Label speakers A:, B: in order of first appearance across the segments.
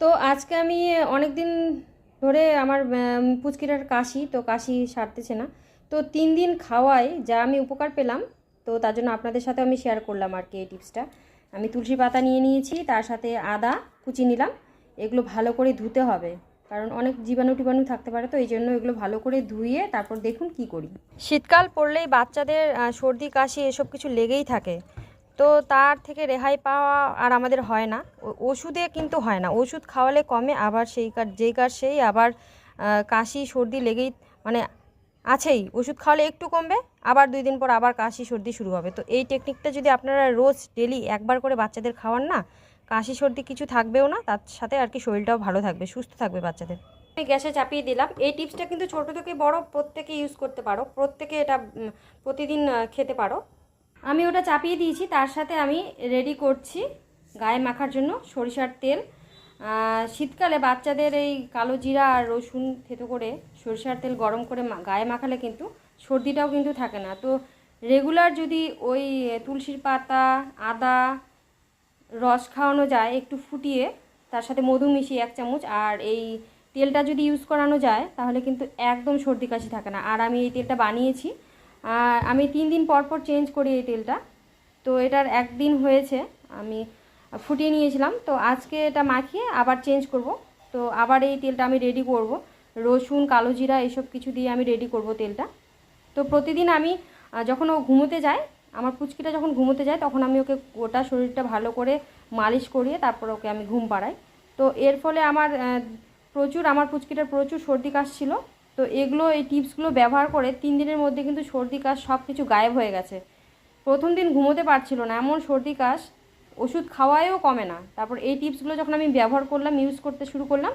A: তো আজকে আমি অনেক দিন ধরে আমার পুচকিটার কাশি, তো কাশি সারতেছে না। তো তিন দিন খাওয়ায় যা আমি উপকার পেলাম, তো তার জন্য আপনাদের সাথে আমি শেয়ার করলাম আর কি এই টিপসটা আমি তুলসী পাতা নিয়ে নিয়েছি, তার সাথে আদা কুচি নিলাম, এগুলো ভালো করে ধুতে হবে। কারণ অনেক জীবাণু টিবাণু থাকতে পারে, তো এই জন্য এগুলো ভালো করে ধুয়ে তারপর দেখুন কি করি। শীতকাল পড়লেই বাচ্চাদের সর্দি, কাশি এসব কিছু লেগেই থাকে। তো তার থেকে রেহাই পাওয়া আর আমাদের হয় না। ওষুধে কিন্তু হয় না। ওষুধ খাওয়ালে কমে, আবার সেই কার, যেই কার সেই, আবার কাশি, সর্দি লেগেই মানে আছেই। ওষুধ খাওয়ালে একটু কমবে, আবার দুই দিন পর আবার কাশি, সর্দি শুরু হবে। তো এই টেকনিকটা যদি আপনারা রোজ ডেলি একবার করে বাচ্চাদের খাওয়ান না, কাশি, সর্দি কিছু থাকবেও না, তার সাথে আর কি শরীরটাও ভালো থাকবে, সুস্থ থাকবে বাচ্চাদের। আমি গ্যাসে চাপিয়ে দিলাম। এই টিপসটা কিন্তু ছোটো থেকে বড় প্রত্যেকে ইউজ করতে পারো। প্রত্যেকে এটা প্রতিদিন খেতে পারো। আমি ওটা চাপিয়ে দিয়েছি, তার সাথে আমি রেডি করছি গায়ে মাখার জন্য সরিষার তেল। শীতকালে বাচ্চাদের এই কালো জিরা আর রসুন থেতো করে সরিষার তেল গরম করে গায়ে মাখালে কিন্তু সর্দিটাও কিন্তু থাকে না। তো রেগুলার যদি ওই তুলসীর পাতা, আদা, রস খাওয়ানো যায় একটু ফুটিয়ে, তার সাথে মধু মিশিয়ে এক চামচ, আর এই তেলটা যদি ইউজ করানো যায়, তাহলে কিন্তু একদম সর্দি কাশি থাকে না। আর আমি এই তেলটা বানিয়েছি আমি তিন দিন পর পর চেঞ্জ করি এই তেলটা। তো এটার একদিন হয়েছে, আমি ফুটিয়ে নিয়েছিলাম। তো আজকে এটা মাখিয়ে আবার চেঞ্জ করব। তো আবার এই তেলটা আমি রেডি করব। রসুন, কালো জিরা এসব কিছু দিয়ে আমি রেডি করব তেলটা। তো প্রতিদিন আমি যখন ও ঘুমোতে যায়, আমার পুচকিটা যখন ঘুমোতে যায়, তখন আমি ওকে গোটা শরীরটা ভালো করে মালিশ করিয়ে তারপর ওকে আমি ঘুম পাড়াই। তো এর ফলে আমার প্রচুর, আমার পুচকিটার প্রচুর সর্দি কাশ ছিল তো এগুলো, এই টিপসগুলো ব্যবহার করে তিন দিনের মধ্যে কিন্তু সর্দি, কাশ সব কিছু গায়েব হয়ে গেছে। প্রথম দিন ঘুমোতে পারছিল না, এমন সর্দি, কাশ, ওষুধ খাওয়ায়ও কমে না। তারপর এই টিপসগুলো যখন আমি ব্যবহার করলাম ইউজ করতে শুরু করলাম,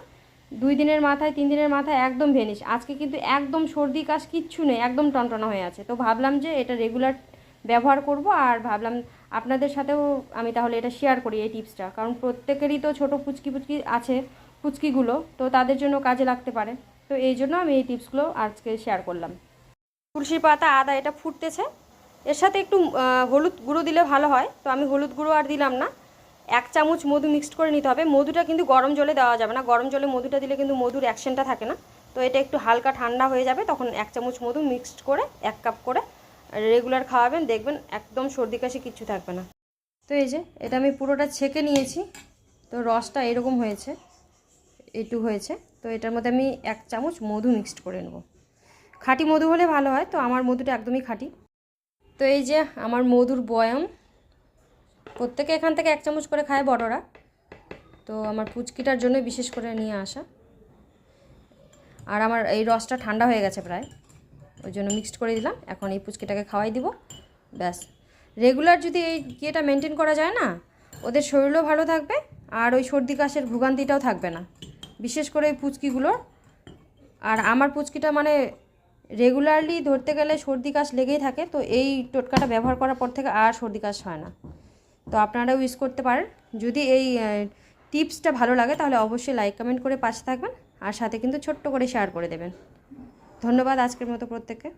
A: দুই দিনের মাথায়, তিন দিনের মাথায় একদম ভেনিস আজকে কিন্তু একদম সর্দি, কাশ কিচ্ছু নেই, একদম টনটনা হয়ে আছে। তো ভাবলাম যে এটা রেগুলার ব্যবহার করব আর ভাবলাম আপনাদের সাথেও আমি তাহলে এটা শেয়ার করি এই টিপসটা। কারণ প্রত্যেকেরই তো ছোট পুচকি পুচকি আছে, পুচকিগুলো, তো তাদের জন্য কাজে লাগতে পারে। তো এই জন্য আমি এই টিপসগুলো আজকে শেয়ার করলাম। তুলসী পাতা, আদা, এটা ফুটতেছে। এর সাথে একটু হলুদ গুঁড়ো দিলে ভালো হয়। তো আমি হলুদ গুঁড়ো আর দিলাম না। এক চামচ মধু মিক্সড করে নিতে হবে। মধুটা কিন্তু গরম জলে দেওয়া যাবে না। গরম জলে মধুটা দিলে কিন্তু মধুর অ্যাকশনটা থাকে না। তো এটা একটু হালকা ঠান্ডা হয়ে যাবে। তখন এক চামচ মধু মিক্সড করে এক কাপ করে রেগুলার খাওয়াবেন। দেখবেন একদম সর্দি কাশি কিচ্ছু থাকবে না। তো এই যে, এটা আমি পুরোটা ছেঁকে নিয়েছি। তো রসটা এরকম হয়েছে। এইটু হয়েছে। তো এটার মধ্যে আমি এক চামচ মধু মিক্সড করে নেব। খাঁটি মধু হলে ভালো হয়, তো আমার মধুটা একদমই খাঁটি। তো এই যে আমার মধুর বয়াম, প্রত্যেকে এখান থেকে এক চামচ করে খায় বড়রা। তো আমার পুচকিটার জন্য বিশেষ করে নিয়ে আসা। আর আমার এই রসটা ঠান্ডা হয়ে গেছে প্রায়, ওই জন্য মিক্সড করে দিলাম। এখন এই পুচকিটাকে খাওয়াই দিব, ব্যাস। রেগুলার যদি এই ইয়েটা মেনটেন করা যায় না, ওদের শরীরও ভালো থাকবে, আর ওই সর্দি কাশের ভোগান্তিটাও থাকবে না। বিশেষ করে এই পুচকিগুলোর আর আমার পুচকিটা মানে রেগুলারলি ধরতে গেলে সর্দি কাশ লেগেই থাকে, তো এই টোটকাটা ব্যবহার করার পর থেকে আর সর্দি কাশ হয় না। তো আপনারাও ইউজ করতে পারেন। যদি এই টিপসটা ভালো লাগে তাহলে অবশ্যই লাইক কমেন্ট করে পাশে থাকবেন। আর সাথে কিন্তু ছোট্ট করে শেয়ার করে দেবেন। ধন্যবাদ আজকের মতো প্রত্যেককে।